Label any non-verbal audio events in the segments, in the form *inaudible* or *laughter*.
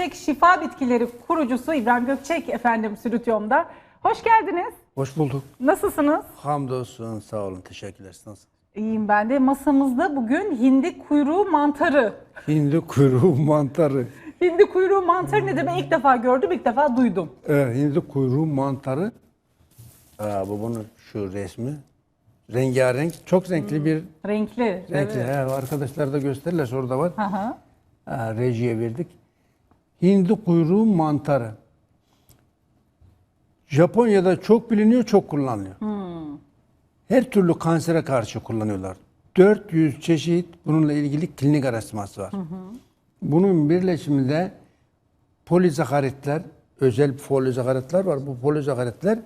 Gökçek Şifa Bitkileri kurucusu İbrahim Gökçek efendim stüdyomda. Hoş geldiniz. Hoş bulduk. Nasılsınız? Hamdolsun. Sağ olun. Teşekkürler. Nasıl? İyiyim ben de. Masamızda bugün hindi kuyruğu mantarı. Hindi kuyruğu mantarı. Hindi kuyruğu mantarı ne demek ilk defa gördüm, ilk defa duydum. Evet, hindi kuyruğu mantarı. Aa, bu bunun şu resmi. Rengarenk. Çok renkli bir Renkli. renkli. Evet. He, arkadaşlar da gösterirler. Orada var. Hı hı. Ha, rejiye verdik. Hindi kuyruğu mantarı. Japonya'da çok biliniyor, çok kullanılıyor. Her türlü kansere karşı kullanıyorlar. 400 çeşit bununla ilgili klinik araştırması var. Bunun birleşiminde polizakaritler, özel polizakaritler var. Bu polizakaritler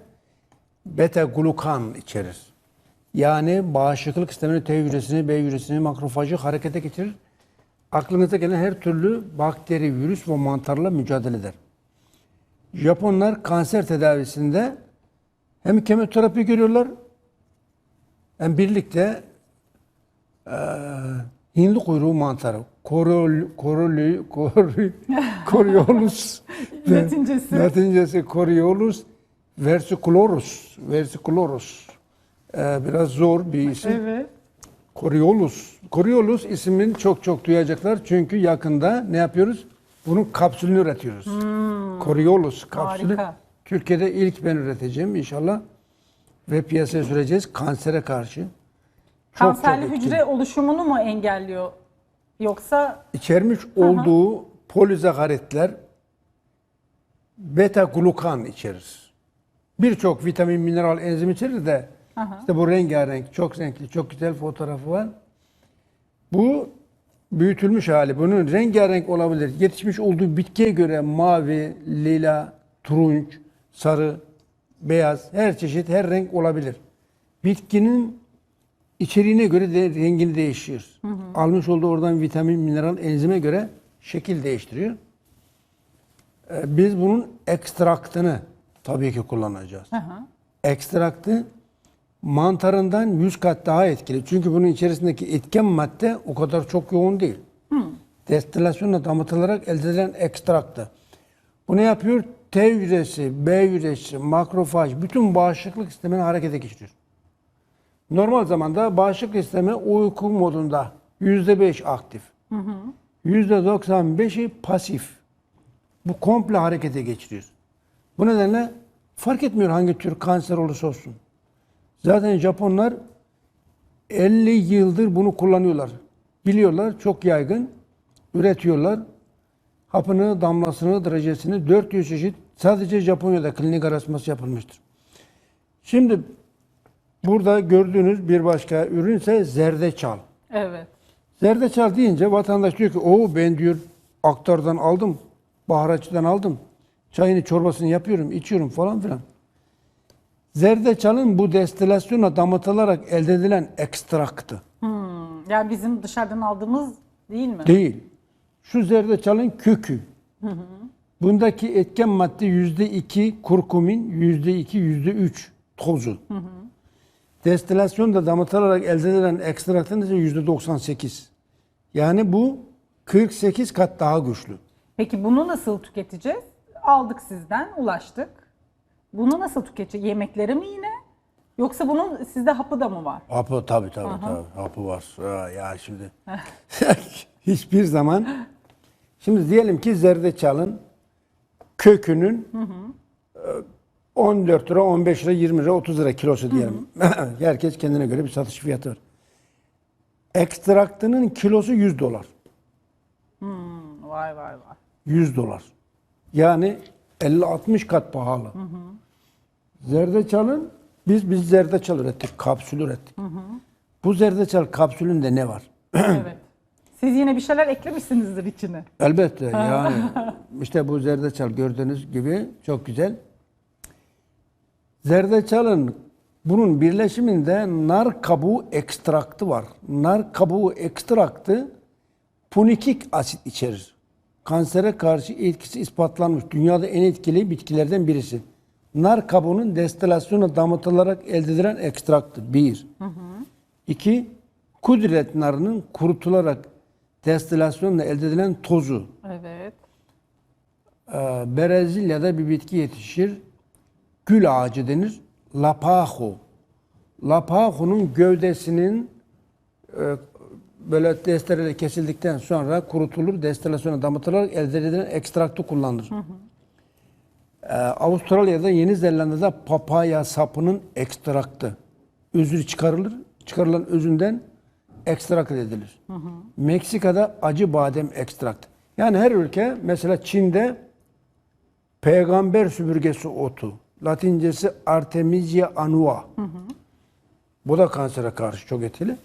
beta glukan içerir. Yani bağışıklık sisteminin T hücresini, B hücresini, makrofajı harekete geçirir. Aklınıza gelen her türlü bakteri, virüs ve mantarla mücadele eder. Japonlar kanser tedavisinde hem kemoterapi görüyorlar hem birlikte eee hindi kuyruğu mantarı, korol, koroli, kori, *laughs* Coriolus, ve Latincesi. Latincesi Coriolus versicolorus, versicolorus. Eee, biraz zor bir isim. Evet. Coriolus. Coriolus ismini çok çok duyacaklar çünkü yakında ne yapıyoruz? Bunun kapsülünü üretiyoruz. Coriolus kapsülü. Hmm. Harika. Türkiye'de ilk ben üreteceğim inşallah. Ve piyasaya süreceğiz kansere karşı. Çok Kanserli çok etkili. hücre oluşumunu mu engelliyor? Yoksa İçermiş olduğu polizakaritler beta glukan içerir. Birçok vitamin, mineral, enzim içerir de işte bu rengarenk, çok renkli, çok güzel fotoğrafı var. Bu büyütülmüş hali. Bunun rengarenk olabilir. Yetişmiş olduğu bitkiye göre mavi, lila, turunç, sarı, beyaz, her çeşit, her renk olabilir. Bitkinin içeriğine göre de rengini değişiyor. Almış olduğu oradan vitamin, mineral, enzime göre şekil değiştiriyor. Ee, Biz bunun ekstraktını tabii ki kullanacağız. Ekstraktı mantarından 100 kat daha etkili. Çünkü bunun içerisindeki etken madde o kadar çok yoğun değil. Destilasyonla damıtılarak elde edilen ekstraktı. Bu ne yapıyor? T hücresi, B hücresi, makrofaj, bütün bağışıklık sistemini harekete geçiriyor. Normal zamanda bağışıklık sistemi uyku modunda %5 aktif. %95'i pasif. Bu komple harekete geçiriyor. Bu nedenle fark etmiyor hangi tür kanser olursa olsun. Zaten Japonlar 50 yıldır bunu kullanıyorlar. Biliyorlar, çok yaygın. Üretiyorlar. Hapını, damlasını, derecesini 400 çeşit sadece Japonya'da klinik araştırması yapılmıştır. Şimdi burada gördüğünüz bir başka ürünse zerdeçal. evet. Zerdeçal deyince vatandaş diyor ki o ben diyor aktardan aldım, baharatçıdan aldım. Çayını çorbasını yapıyorum, içiyorum falan filan. Zerdeçalın bu destilasyonla damıtılarak elde edilen ekstraktı. Hmm, Yani bizim dışarıdan aldığımız değil mi? Değil. Şu zerdeçalın kökü. Bundaki etken madde yüzde iki kurkumin, yüzde iki, yüzde üç tozu. Destilasyonda damıtılarak elde edilen ekstraktın ise yüzde 98. Yani bu 48 kat daha güçlü. Peki bunu nasıl tüketeceğiz? Aldık sizden, ulaştık. Bunu nasıl tüketeceğiz? Yemekleri mi yine? Yoksa bunun sizde hapı da mı var? Hapı tabii tabii tabii. Hapı var. Ha, ya şimdi *laughs* *laughs* hiçbir zaman şimdi diyelim ki zerdeçalın kökünün e, 14 lira, 15 lira, 20 lira, 30 lira kilosu diyelim. *laughs* Herkes kendine göre bir satış fiyatı var. Ekstraktının kilosu 100 dolar. Hmm, vay vay vay. 100 dolar. Yani 50-60 kat pahalı. Zerdeçalın biz biz zerdeçal ürettik, kapsül ürettik. Bu zerdeçal kapsülünde ne var? *clears throat* evet. Siz yine bir şeyler eklemişsinizdir içine. Elbette *laughs* yani işte bu zerdeçal gördüğünüz gibi çok güzel. Zerdeçalın bunun birleşiminde nar kabuğu ekstraktı var. Nar kabuğu ekstraktı punikik asit içerir. Kansere karşı etkisi ispatlanmış. Dünyada en etkili bitkilerden birisi. Nar kabuğunun destilasyonla damıtılarak elde edilen ekstraktı. Bir. İki, kudret narının kurutularak destilasyonla elde edilen tozu. Evet. e, Brezilya'da bir bitki yetişir. Gül ağacı denir. Lapaho. Lapaho'nun gövdesinin e, böyle destereyle kesildikten sonra kurutulur, destilasyona damıtılarak elde edilen ekstraktı kullanılır. Ee, Avustralya'da, Yeni Zelanda'da papaya sapının ekstraktı. Özü çıkarılır. Çıkarılan özünden ekstrakt edilir. Meksika'da acı badem ekstrakt. Yani her ülke mesela Çin'de peygamber süpürgesi otu. Latincesi Artemisia annua. Bu da kansere karşı çok etkili.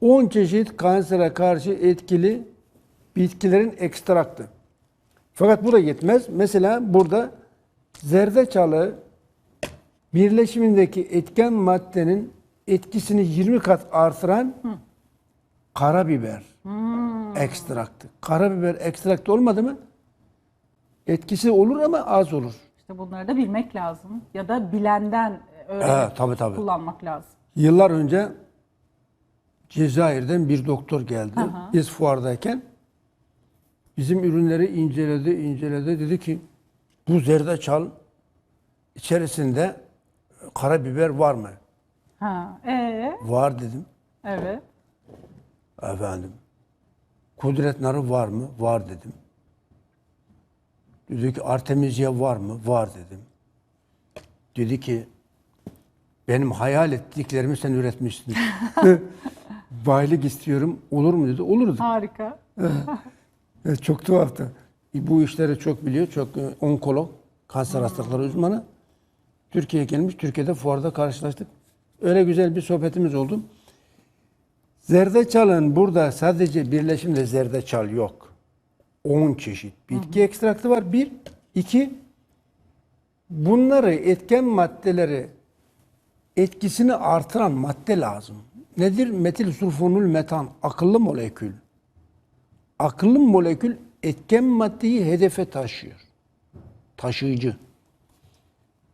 10 çeşit kansere karşı etkili bitkilerin ekstraktı. Fakat bu da yetmez. Mesela burada zerdeçalı birleşimindeki etken maddenin etkisini 20 kat artıran karabiber ekstraktı. Karabiber ekstraktı olmadı mı etkisi olur ama az olur. İşte bunları da bilmek lazım. Ya da bilenden e, öğrenip Evet, tabii, tabii. kullanmak lazım. Yıllar önce Cezayir'den bir doktor geldi. Aha. Biz fuardayken bizim ürünleri inceledi, inceledi. Dedi ki bu zerdeçal içerisinde karabiber var mı? Ha, ee, Var dedim. evet. Efendim. Kudret narı var mı? Var dedim. Dedi ki Artemisia var mı? Var dedim. Dedi ki benim hayal ettiklerimi sen üretmişsin. *laughs* Baylık istiyorum. Olur mu dedi. Olur dedi. Harika. *laughs* Çok tuhaftı. Bu işleri çok biliyor. Çok e, onkolog, kanser hastalıkları uzmanı. Türkiye'ye gelmiş. Türkiye'de fuarda karşılaştık. Öyle güzel bir sohbetimiz oldu. Zerdeçal'ın burada sadece birleşimde zerdeçal yok. 10 çeşit bitki ekstraktı var. Bir. iki bunları etken maddeleri etkisini artıran madde lazım. Nedir? Metil sulfonul metan. Akıllı molekül. Akıllı molekül etken maddeyi hedefe taşıyor. Taşıyıcı.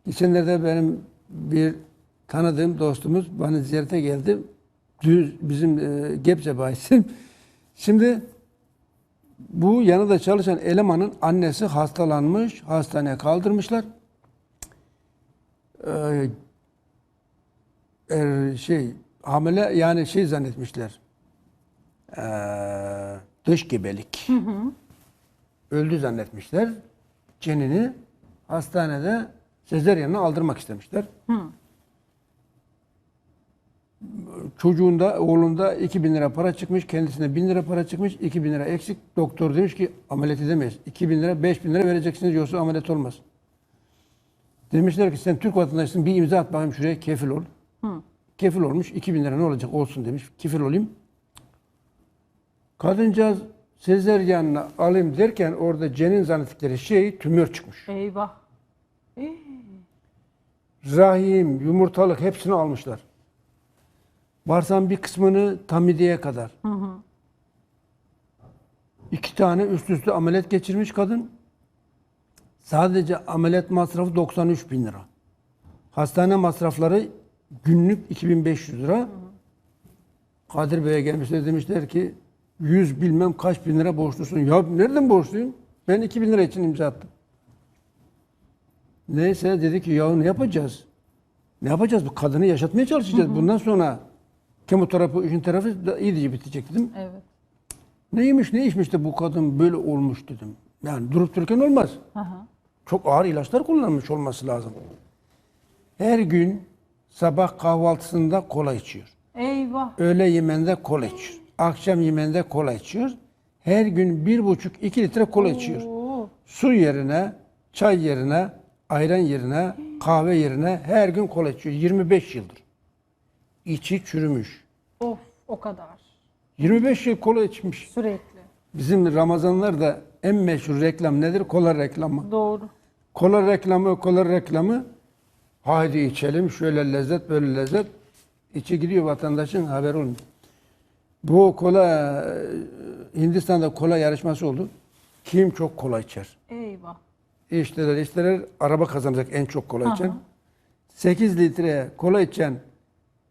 Geçenlerde benim bir tanıdığım dostumuz bana ziyarete geldi. Düz bizim e, Gebze bayisi. *laughs* Şimdi bu yanında çalışan elemanın annesi hastalanmış, hastaneye kaldırmışlar. Ee, er, şey hamile yani şey zannetmişler. Ee, dış gebelik. Öldü zannetmişler. Cenini hastanede sezeryanla aldırmak istemişler. Çocuğunda, oğlunda 2000 lira para çıkmış, kendisine 1000 lira para çıkmış, 2000 lira eksik. Doktor demiş ki ameliyat edemeyiz. 2000 lira, 5000 lira vereceksiniz yoksa ameliyat olmaz. Demişler ki sen Türk vatandaşısın bir imza at bakayım şuraya kefil ol. Kefil olmuş 2000 lira ne olacak olsun demiş. Kefil olayım. Kadıncağız sezeryanla alayım derken orada cenin zannettikleri şey tümör çıkmış. Eyvah. Ee, Rahim, yumurtalık hepsini almışlar. Bağırsağın bir kısmını tamideye kadar. İki tane üst üste ameliyat geçirmiş kadın. Sadece ameliyat masrafı 93 bin lira. Hastane masrafları günlük 2500 lira. Kadir Bey'e gelmişler demişler ki 100 bilmem kaç bin lira borçlusun. Ya nereden borçluyum? Ben 2000 lira için imza attım. Neyse dedi ki ya ne yapacağız? Ne yapacağız? Bu kadını yaşatmaya çalışacağız. Bundan sonra kemoterapi, işin terapi da iyice bitecek dedim. evet. Neymiş ne içmiş de bu kadın böyle olmuş dedim. Yani durup dururken olmaz. Aha. Çok ağır ilaçlar kullanmış olması lazım. Her gün sabah kahvaltısında kola içiyor. Eyvah. Öğle yemeğinde kola içiyor. Akşam yemeğinde kola içiyor. Her gün bir buçuk iki litre kola içiyor. Su yerine, çay yerine, ayran yerine, kahve yerine her gün kola içiyor. 25 yıldır. İçi çürümüş. Of o kadar. 25 yıl kola içmiş. Sürekli. Bizim Ramazanlarda en meşhur reklam nedir? Kola reklamı. Doğru. Kola reklamı, kola reklamı. Haydi içelim, şöyle lezzet, böyle lezzet. İçi gidiyor vatandaşın haberi olmuyor. Bu kola, e, Hindistan'da kola yarışması oldu. Kim çok kola içer? Eyvah. İşteler, işteler araba kazanacak en çok kola içen. 8 litre kola içen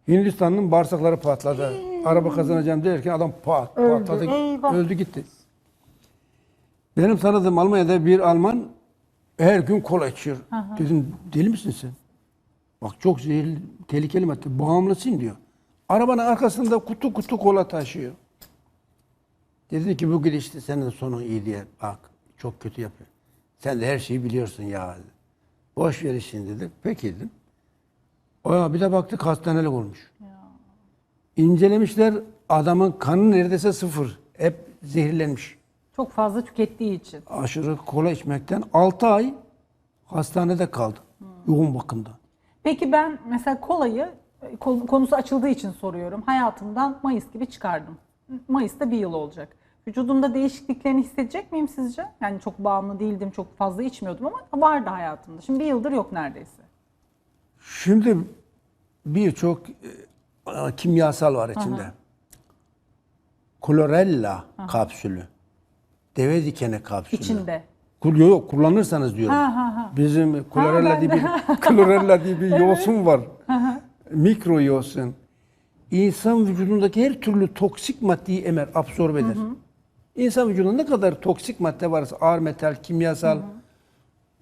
Hindistan'ın bağırsakları patladı. Araba kazanacağım derken adam pat, Öldü, patladı. eyvah. Öldü gitti. Benim tanıdığım Almanya'da bir Alman Her gün kola içiyor. Dedim deli misin sen? Bak çok zehirli, tehlikeli madde. Bağımlısın diyor. Arabanın arkasında kutu kutu kola taşıyor. Dedi ki bu gidişte senin sonun iyi diye. Bak çok kötü yapıyor. Sen de her şeyi biliyorsun ya. Boş ver işini dedi. Peki dedim. O bir de baktık hastanelik olmuş. İncelemişler adamın kanı neredeyse sıfır. Hep zehirlenmiş. Çok fazla tükettiği için. Aşırı kola içmekten 6 ay hastanede kaldı. Yoğun bakımda. Peki ben mesela kolayı konusu açıldığı için soruyorum. Hayatımdan Mayıs gibi çıkardım. Mayıs'ta bir yıl olacak. Vücudumda değişikliklerini hissedecek miyim sizce? Yani çok bağımlı değildim, çok fazla içmiyordum ama vardı hayatımda. Şimdi bir yıldır yok neredeyse. Şimdi birçok e, kimyasal var içinde. Chlorella kapsülü. Deve dikeni kapsülü. İçinde. Yok kullanırsanız diyorum. Ha, ha, ha. Bizim klorella ben diye bir klorella diye bir *laughs* yosun var. Mikro yosun. İnsan vücudundaki her türlü toksik maddeyi emer, absorbe eder. İnsan vücudunda ne kadar toksik madde varsa ağır metal, kimyasal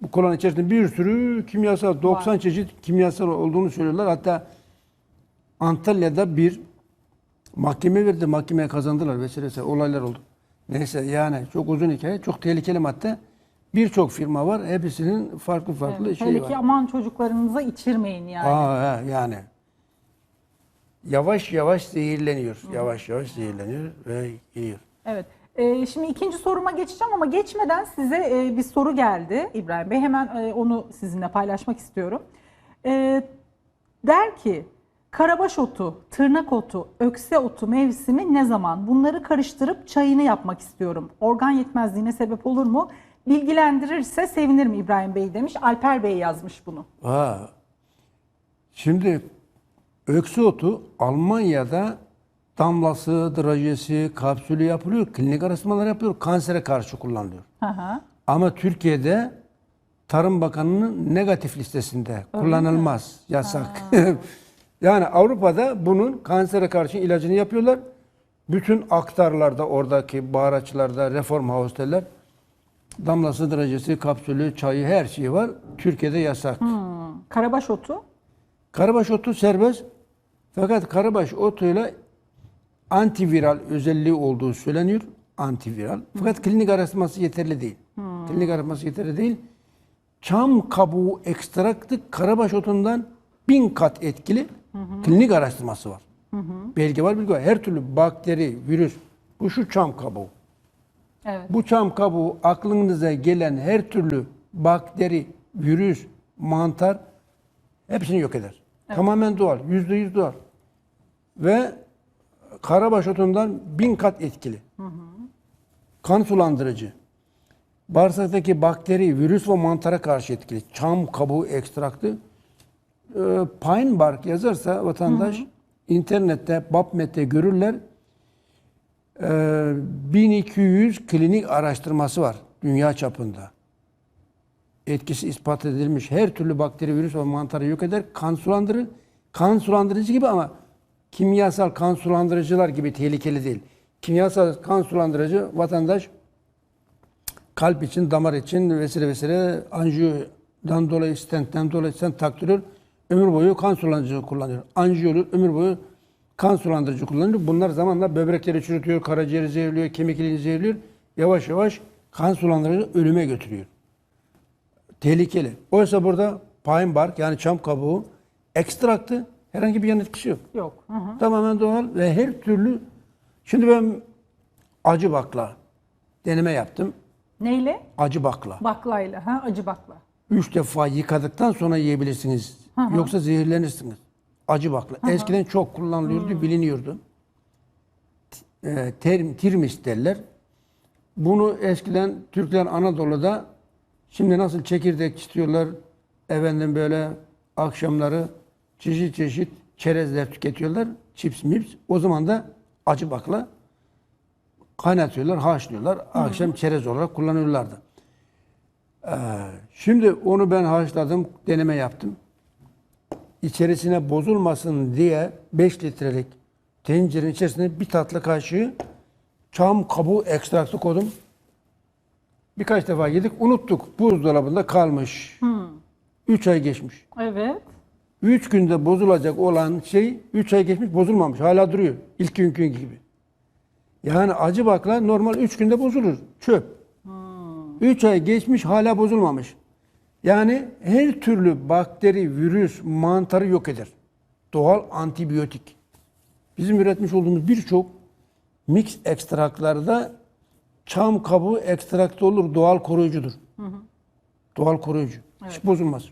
bu kolanın içerisinde bir sürü kimyasal 90 çeşit kimyasal olduğunu söylüyorlar. Hatta Antalya'da bir mahkeme verdi. Mahkemeye kazandılar vesaire olaylar oldu. Neyse yani çok uzun hikaye. Çok tehlikeli madde. Birçok firma var. Hepsinin farklı farklı Evet. şeyi Hele var. ki aman çocuklarınıza içirmeyin yani. Aa, he, yani. Yavaş yavaş zehirleniyor. Yavaş yavaş zehirleniyor ve yiyor. Evet. Ee, şimdi ikinci soruma geçeceğim ama geçmeden size e, bir soru geldi İbrahim Bey. Hemen e, onu sizinle paylaşmak istiyorum. Ee, der ki karabaş otu, tırnak otu, ökse otu mevsimi ne zaman? Bunları karıştırıp çayını yapmak istiyorum. Organ yetmezliğine sebep olur mu? Bilgilendirirse sevinirim İbrahim Bey demiş. Alper Bey yazmış bunu. Aa, şimdi öksü otu Almanya'da damlası, drajesi, kapsülü yapılıyor. Klinik araştırmalar yapıyor. Kansere karşı kullanılıyor. Hı. Ama Türkiye'de Tarım Bakanı'nın negatif listesinde kullanılmaz, yasak. *laughs* yani Avrupa'da bunun kansere karşı ilacını yapıyorlar. Bütün aktarlarda, oradaki baharatçılarda, reform house'teler damlası, derecesi, kapsülü, çayı her şeyi var. Türkiye'de yasak. Karabaş otu. Karabaş otu serbest. Fakat karabaş otuyla antiviral özelliği olduğu söyleniyor. Antiviral. Fakat klinik araştırması yeterli değil. Klinik araştırması yeterli değil. Çam kabuğu ekstraktı karabaş otundan bin kat etkili klinik araştırması var. Belge var, bilgi var. Her türlü bakteri, virüs. Bu şu çam kabuğu. Evet. Bu çam kabuğu aklınıza gelen her türlü bakteri, virüs, mantar hepsini yok eder. Tamamen doğal, yüzde yüz doğal. Ve karabaş otundan bin kat etkili. Kan sulandırıcı. Bağırsaktaki bakteri, virüs ve mantara karşı etkili. Çam kabuğu ekstraktı. Ee, Pine bark yazarsa vatandaş internette, PubMed'de görürler. Ee, 1200 klinik araştırması var dünya çapında. Etkisi ispat edilmiş. Her türlü bakteri, virüs ve mantarı yok eder. Kan sulandırır. Kan sulandırıcı gibi ama kimyasal kan sulandırıcılar gibi tehlikeli değil. Kimyasal kan sulandırıcı vatandaş kalp için, damar için vesaire vesaire anjiyodan dolayı, stentten dolayı stent taktırıyor. Ömür boyu kan sulandırıcı kullanıyor. Anjiyo olur, ömür boyu kan sulandırıcı kullanıyor. Bunlar zamanla böbrekleri çürütüyor, karaciğeri zehirliyor, kemikliğini zehirliyor. Yavaş yavaş kan sulandırıcı ölüme götürüyor. Tehlikeli. Oysa burada pine bark yani çam kabuğu ekstraktı herhangi bir yan etkisi yok. Yok. Hı hı. Tamamen doğal ve her türlü Şimdi ben acı bakla deneme yaptım. Neyle? Acı bakla. Baklayla. Ha? Acı bakla. Üç defa yıkadıktan sonra yiyebilirsiniz. Yoksa zehirlenirsiniz. Acı bakla. Eskiden çok kullanılıyordu, biliniyordu. E, terim, tirmis derler. Bunu eskiden Türkler Anadolu'da şimdi nasıl çekirdek istiyorlar efendim böyle akşamları çeşit çeşit çerezler tüketiyorlar. Chips mips. O zaman da acı bakla kaynatıyorlar, haşlıyorlar. Akşam çerez olarak kullanıyorlardı. Ee, şimdi onu ben haşladım, deneme yaptım. İçerisine bozulmasın diye 5 litrelik tencerenin içerisine bir tatlı kaşığı çam kabuğu ekstraktı koydum. Birkaç defa yedik, unuttuk. Buzdolabında kalmış. 3 ay geçmiş. Evet. 3 günde bozulacak olan şey 3 ay geçmiş bozulmamış. Hala duruyor. İlk günkü gibi. Yani acı bakla normal 3 günde bozulur. Çöp. 3 ay geçmiş hala bozulmamış. Yani her türlü bakteri, virüs, mantarı yok eder. Doğal antibiyotik. Bizim üretmiş olduğumuz birçok mix ekstraklarda çam kabuğu ekstraktı olur. Doğal koruyucudur. Doğal koruyucu. Hiç bozulmaz.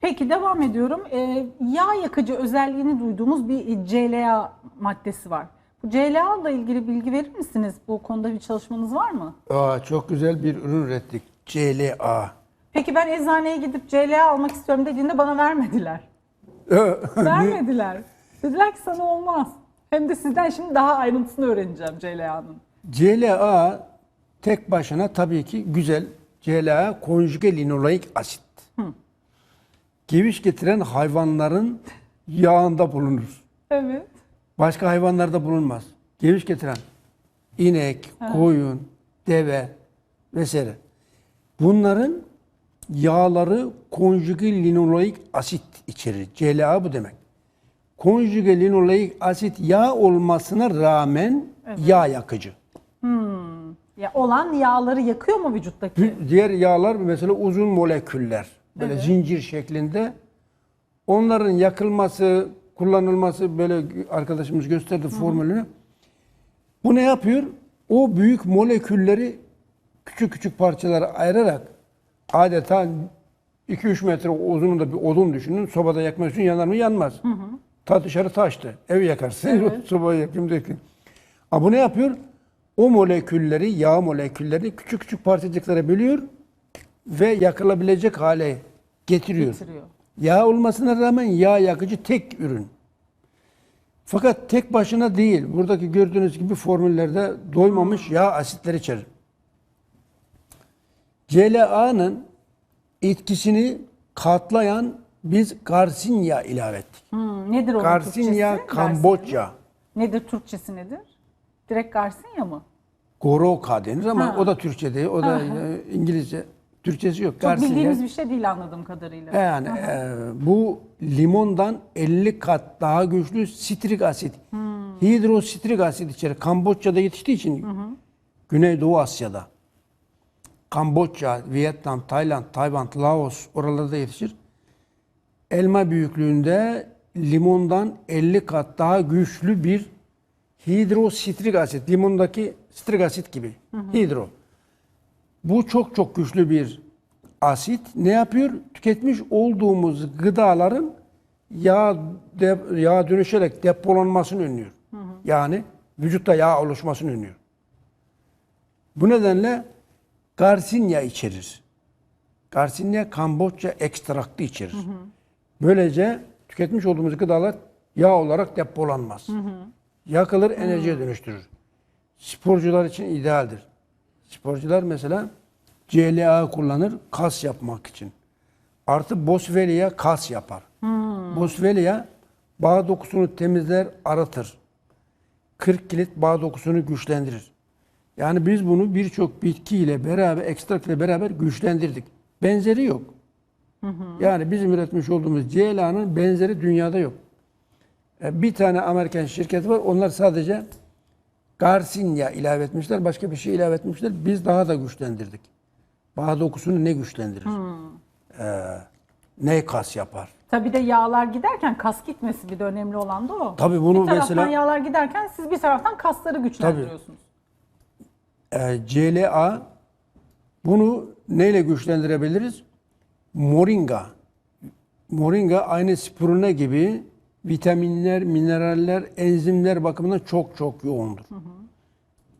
Peki devam ediyorum. Ee, yağ yakıcı özelliğini duyduğumuz bir CLA maddesi var. Bu CLA ile ilgili bilgi verir misiniz? Bu konuda bir çalışmanız var mı? Aa, çok güzel bir ürün ürettik. CLA. Peki ben eczaneye gidip CLA almak istiyorum dediğinde bana vermediler. *laughs* Vermediler. Dediler ki sana olmaz. Hem de sizden şimdi daha ayrıntısını öğreneceğim CLA'nın. CLA tek başına tabii ki güzel. CLA konjüge linoleik asit. Geviş getiren hayvanların yağında bulunur. Evet. Başka hayvanlarda bulunmaz. Geviş getiren inek, koyun, deve vesaire. Bunların yağları konjüge linoleik asit içerir. CLA bu demek. Konjüge linoleik asit yağ olmasına rağmen yağ yakıcı. Ya olan yağları yakıyor mu vücuttaki? Di- Diğer yağlar mesela uzun moleküller. Böyle Evet. zincir şeklinde. Onların yakılması, kullanılması böyle arkadaşımız gösterdi formülünü. Bu ne yapıyor? O büyük molekülleri küçük küçük parçalara ayırarak adeta 2-3 metre uzunluğunda bir odun düşünün. Sobada yakmak için yanar mı? Yanmaz. Ta dışarı taştı. Evi yakarsın. *laughs* Sobayı yakayım diye. Ama bu ne yapıyor? O molekülleri, yağ molekülleri küçük küçük parçacıklara bölüyor ve yakılabilecek hale getiriyor. Getiriyor. Yağ olmasına rağmen yağ yakıcı tek ürün. Fakat tek başına değil. Buradaki gördüğünüz gibi formüllerde doymamış yağ asitleri içerir. CLA'nın etkisini katlayan biz Garcinia ilave ettik. Hmm, nedir onun Garcinia Türkçesi? Kamboçya. Nedir Türkçesi nedir? Direkt Garcinia mı? Goroka denir ama Ha. o da Türkçe değil. O da e, İngilizce. Türkçesi yok. Çok Garcinia. bildiğimiz bir şey değil anladığım kadarıyla. Yani e, bu limondan 50 kat daha güçlü sitrik asit. Hidrositrik asit içerir. Kamboçya'da yetiştiği için Güneydoğu Asya'da. Kamboçya, Vietnam, Tayland, Tayvan, Laos oralarda yetişir. Elma büyüklüğünde limondan 50 kat daha güçlü bir hidrositrik asit. Limondaki sitrik asit gibi. Hidro. Bu çok çok güçlü bir asit. Ne yapıyor? Tüketmiş olduğumuz gıdaların yağ, de, yağ dönüşerek depolanmasını önlüyor. Yani vücutta yağ oluşmasını önlüyor. Bu nedenle Garcinia içerir. Garcinia Kamboçya ekstraktı içerir. Böylece tüketmiş olduğumuz gıdalar yağ olarak depolanmaz. Yakılır, enerjiye dönüştürür. Sporcular için idealdir. Sporcular mesela CLA kullanır kas yapmak için. Artı Boswellia kas yapar. Boswellia bağ dokusunu temizler, aratır. 40 kilit bağ dokusunu güçlendirir. Yani biz bunu birçok bitkiyle beraber, ekstrak ile beraber güçlendirdik. Benzeri yok. Yani bizim üretmiş olduğumuz CLA'nın benzeri dünyada yok. E, Bir tane Amerikan şirketi var. Onlar sadece Garcinia ilave etmişler. Başka bir şey ilave etmişler. Biz daha da güçlendirdik. Bağ dokusunu ne güçlendirir? Ee, ne kas yapar? Tabii de yağlar giderken kas gitmesi bir de önemli olan da o. Tabii bunu bir taraftan mesela- yağlar giderken siz bir taraftan kasları güçlendiriyorsunuz. Ee, CLA bunu neyle güçlendirebiliriz? Moringa. Moringa aynı spirulina gibi vitaminler, mineraller, enzimler bakımından çok çok yoğundur.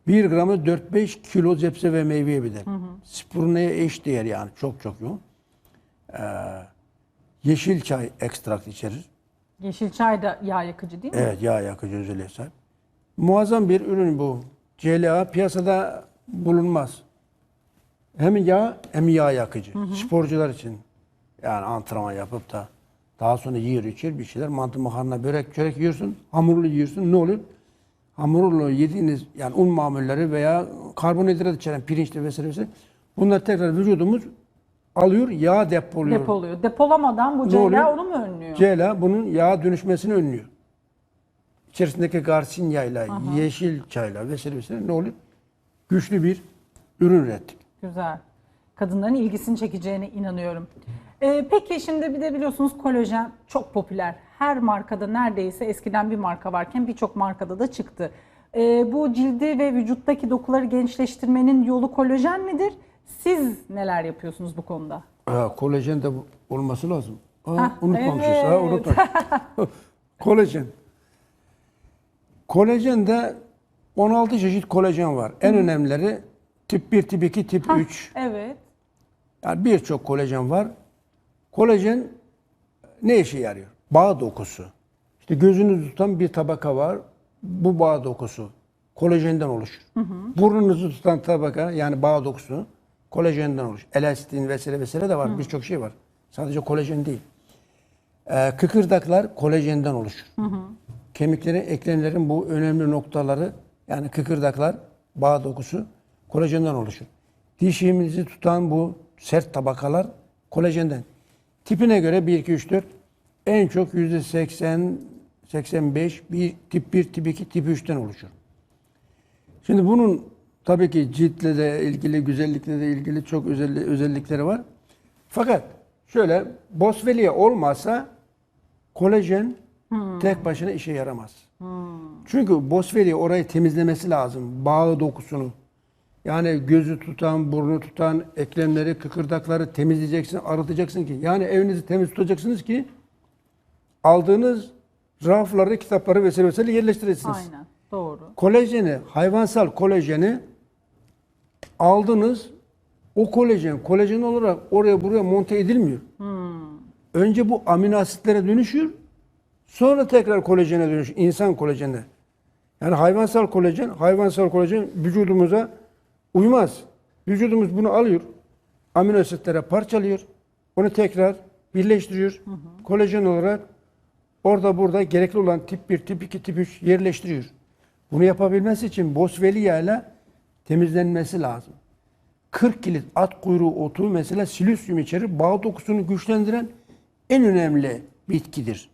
1 gramı 4-5 kilo zepse ve meyveye bedel. Spirulina'ya eş değer yani çok çok yoğun. Ee, yeşil çay ekstrakt içerir. Yeşil çay da yağ yakıcı değil mi? Evet yağ yakıcı özelliğe sahip. Muazzam bir ürün bu. CLA piyasada bulunmaz. Hem yağ hem yağ yakıcı. Sporcular için. Yani antrenman yapıp da daha sonra yiyor içer bir şeyler. Mantı, makarna, börek, çörek yiyorsun. Hamurlu yiyorsun. Ne olur? Hamurlu yediğiniz yani un mamulleri veya karbonhidrat içeren pirinçli vesaire vesaire Bunlar tekrar vücudumuz alıyor, yağ depoluyor. Depoluyor. Depolamadan bu CLA onu mu önlüyor? CLA bunun yağa dönüşmesini önlüyor. İçerisindeki garsin yağıyla, yeşil çayla vesaire vesaire ne oluyor? Güçlü bir ürün ürettik. Güzel. Kadınların ilgisini çekeceğine inanıyorum. Ee, peki şimdi bir de biliyorsunuz kolajen çok popüler. Her markada neredeyse eskiden bir marka varken birçok markada da çıktı. Ee, bu cildi ve vücuttaki dokuları gençleştirmenin yolu kolajen midir? Siz neler yapıyorsunuz bu konuda? Ha, kolajen de olması lazım. Aa, unutmamışız. Ha, evet. unutmamışız. *laughs* kolajen. Kolajende 16 çeşit kolajen var. En önemlileri tip 1, tip 2, tip 3. Evet. Yani birçok kolajen var. Kolajen ne işe yarıyor? Bağ dokusu. İşte gözünüzü tutan bir tabaka var. Bu bağ dokusu kolajenden oluşur. Burnunuzu tutan tabaka yani bağ dokusu kolajenden oluşur. Elastin vesaire vesaire de var. Birçok şey var. Sadece kolajen değil. Ee, kıkırdaklar kolajenden oluşur. Kemiklerin, eklemlerin bu önemli noktaları yani kıkırdaklar, bağ dokusu kolajenden oluşur. Dişimizi tutan bu sert tabakalar kolajenden. Tipine göre 1, 2, 3, 4 en çok %80, 85 bir tip 1, tip 2, tip 3'ten oluşur. Şimdi bunun tabii ki ciltle de ilgili, güzellikle de ilgili çok özelli- özellikleri var. Fakat şöyle Boswellia olmasa kolajen tek başına işe yaramaz. Çünkü Boswellia orayı temizlemesi lazım. Bağı dokusunu. Yani gözü tutan, burnu tutan, eklemleri, kıkırdakları temizleyeceksin, arıtacaksın ki. Yani evinizi temiz tutacaksınız ki aldığınız rafları, kitapları vesaire vesaire yerleştireceksiniz. Aynen. Doğru. Kolajeni, hayvansal kolajeni aldınız. O kolajen, kolajen olarak oraya buraya monte edilmiyor. Önce bu amino asitlere dönüşür. Sonra tekrar kolajene dönüşür. İnsan kolajeni. Yani hayvansal kolajen, hayvansal kolajen vücudumuza uymaz. Vücudumuz bunu alıyor. Amino asitlere parçalıyor. Onu tekrar birleştiriyor. Kolajen olarak orada burada gerekli olan tip 1, tip 2, tip 3 yerleştiriyor. Bunu yapabilmesi için Boswellia ile temizlenmesi lazım. 40 kilit at kuyruğu otu mesela silüsyum içerir. Bağ dokusunu güçlendiren en önemli bitkidir.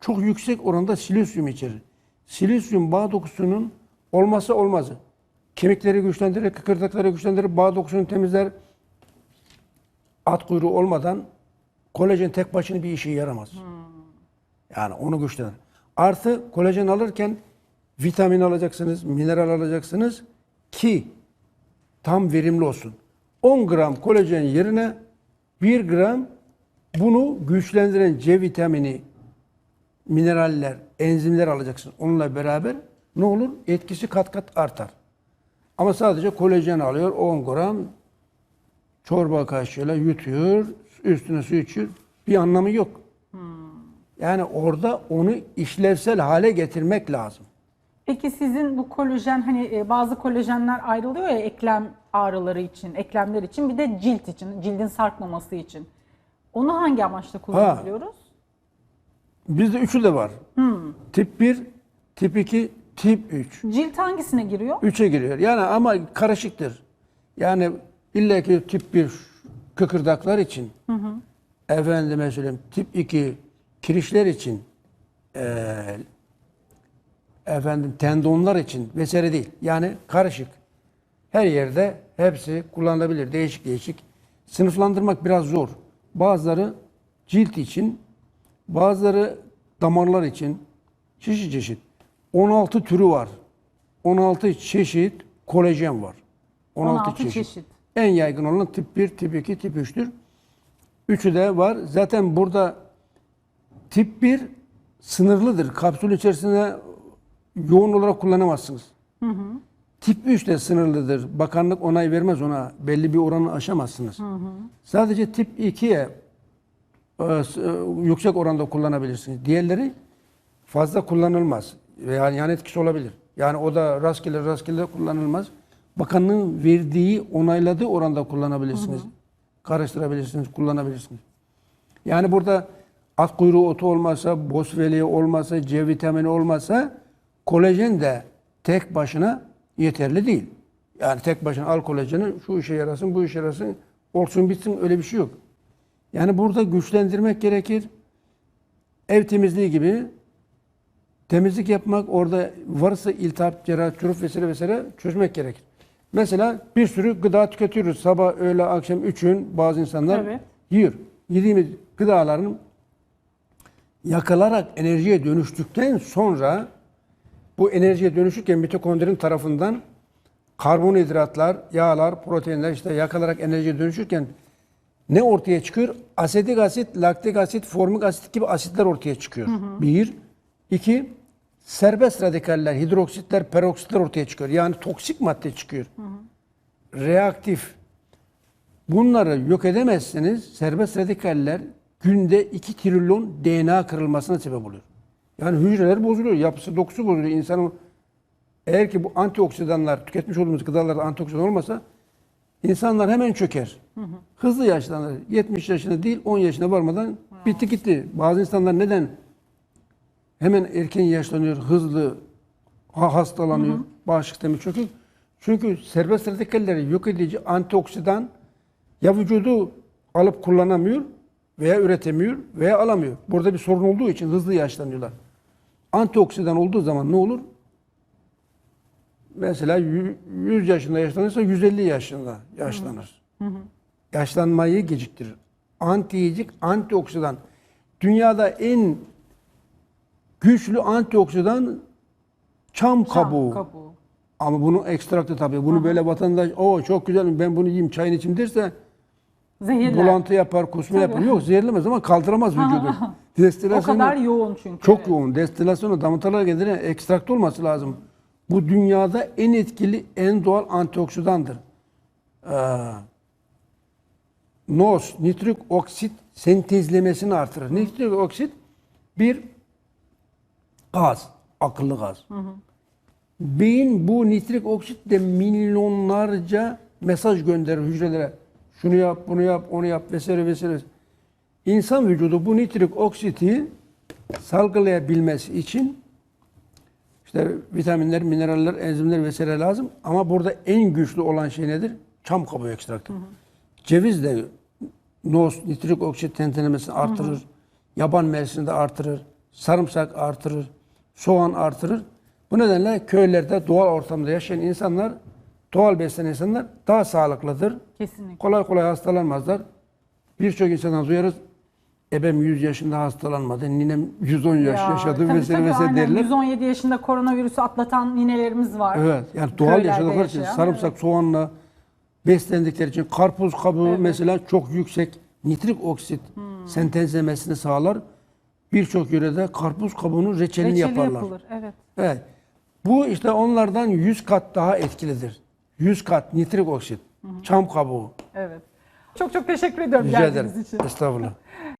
Çok yüksek oranda silüsyum içerir. Silüsyum bağ dokusunun olmazsa olmazı. Kemikleri güçlendirir, kıkırdakları güçlendirir, bağ dokusunu temizler. At kuyruğu olmadan kolajen tek başına bir işe yaramaz. Yani onu güçlendirir. Artı kolajen alırken vitamin alacaksınız, mineral alacaksınız ki tam verimli olsun. 10 gram kolajen yerine 1 gram bunu güçlendiren C vitamini, mineraller, enzimler alacaksın. Onunla beraber ne olur? Etkisi kat kat artar. Ama sadece kolajen alıyor 10 gram çorba kaşığıyla yutuyor, üstüne su içiyor. Bir anlamı yok. Yani orada onu işlevsel hale getirmek lazım. Peki sizin bu kolajen hani e, bazı kolajenler ayrılıyor ya eklem ağrıları için, eklemler için bir de cilt için, cildin sarkmaması için. Onu hangi amaçla kullanabiliyoruz? Bizde üçü de var. Tip 1, tip 2, tip 3. Cilt hangisine giriyor? 3'e giriyor. Yani ama karışıktır. Yani illa ki tip 1 kıkırdaklar için, efendime söyleyeyim tip 2 kirişler için, eee, efendim tendonlar için vesaire değil. Yani karışık. Her yerde hepsi kullanılabilir. Değişik değişik. Sınıflandırmak biraz zor. Bazıları cilt için, bazıları damarlar için çeşit çeşit. 16 türü var. 16 çeşit kolajen var. 16, 16 çeşit. çeşit. En yaygın olan tip 1, tip 2, tip 3'tür. Üçü de var. Zaten burada tip 1 sınırlıdır. Kapsül içerisinde yoğun olarak kullanamazsınız. Tip 3 de sınırlıdır. Bakanlık onay vermez ona. Belli bir oranı aşamazsınız. Sadece tip 2'ye e, e, yüksek oranda kullanabilirsiniz. Diğerleri fazla kullanılmaz. Veya yan etkisi olabilir. Yani o da rastgele rastgele kullanılmaz. Bakanlığın verdiği, onayladığı oranda kullanabilirsiniz. Karıştırabilirsiniz, kullanabilirsiniz. Yani burada at kuyruğu otu olmasa, boswellia olmasa, C vitamini olmasa kolajen de tek başına yeterli değil. Yani tek başına al kolajeni şu işe yarasın, bu işe yarasın, olsun bitsin öyle bir şey yok. Yani burada güçlendirmek gerekir. Ev temizliği gibi temizlik yapmak, orada varsa iltihap, cerrah, vesaire vesaire çözmek gerekir. Mesela bir sürü gıda tüketiyoruz. Sabah, öğle, akşam üç öğün bazı insanlar Evet. yiyor. Yediğimiz gıdaların yakılarak enerjiye dönüştükten sonra bu enerjiye dönüşürken mitokondrin tarafından karbonhidratlar, yağlar, proteinler işte yakılarak enerjiye dönüşürken ne ortaya çıkıyor? Asetik asit, laktik asit, formik asit gibi asitler ortaya çıkıyor. Bir. İki serbest radikaller, hidroksitler, peroksitler ortaya çıkıyor. Yani toksik madde çıkıyor. Reaktif. Bunları yok edemezseniz serbest radikaller günde 2 trilyon DNA kırılmasına sebep oluyor. Yani hücreler bozuluyor, yapısı, dokusu bozuluyor. İnsanın eğer ki bu antioksidanlar, tüketmiş olduğumuz gıdalarda antioksidan olmasa insanlar hemen çöker. Hızlı yaşlanır. 70 yaşında değil 10 yaşına varmadan bitti gitti. Bazı insanlar neden hemen erken yaşlanıyor, hızlı ha- hastalanıyor, bağışıklık sistemi çöküyor? Çünkü serbest radikalleri yok edici antioksidan ya vücudu alıp kullanamıyor veya üretemiyor veya alamıyor. Burada bir sorun olduğu için hızlı yaşlanıyorlar. Antioksidan olduğu zaman ne olur? Mesela yü- 100 yaşında yaşlanırsa 150 yaşında yaşlanır. Yaşlanmayı geciktirir. Antiyecik, antioksidan. Dünyada en güçlü antioksidan çam kabuğu. kabuğu. Ama bunu ekstraktı tabii. Bunu böyle vatandaş, o çok güzel ben bunu yiyeyim çayını içeyim derse Zehirler. bulantı yapar, kusma yapar. Yok zehirlemez ama kaldıramaz *laughs* vücudu. o Destilasyonu kadar yoğun çünkü. çok yoğun. Destilasyonu damıtalar getiren ekstrakt olması lazım. Bu dünyada en etkili, en doğal antioksidandır. Ee, NOS, nitrik oksit sentezlemesini artırır. Nitrik oksit bir gaz, akıllı gaz. Beyin bu nitrik oksitle milyonlarca mesaj gönderir hücrelere. Şunu yap, bunu yap, onu yap vesaire vesaire. İnsan vücudu bu nitrik oksiti salgılayabilmesi için işte vitaminler, mineraller, enzimler vesaire lazım. Ama burada en güçlü olan şey nedir? Çam kabuğu ekstraktı. Ceviz de NOS, nitrik oksit tentelemesini artırır. Yaban mersini de artırır. Sarımsak artırır. Soğan artırır. Bu nedenle köylerde doğal ortamda yaşayan insanlar, doğal beslenen insanlar daha sağlıklıdır. Kesinlikle. Kolay kolay hastalanmazlar. Birçok insandan duyarız. Ebem 100 yaşında hastalanmadı. Ninem 110 yaş Ya, yaşadı tabii, vesaire tabii, vesaire aynen. derler. 117 yaşında koronavirüsü atlatan ninelerimiz var. Evet. Yani doğal Köylerde yaşadıkları için yaşayan, sarımsak, soğanla beslendikleri için karpuz kabuğu mesela çok yüksek nitrik oksit sentezlemesini sağlar. Birçok yörede karpuz kabuğunun reçelini Reçeli yaparlar. yapılır. Evet. Evet. Bu işte onlardan 100 kat daha etkilidir. 100 kat nitrik oksit. Çam kabuğu. Evet. Çok çok teşekkür ediyorum Rica geldiğiniz ederim. için. Estağfurullah. *laughs*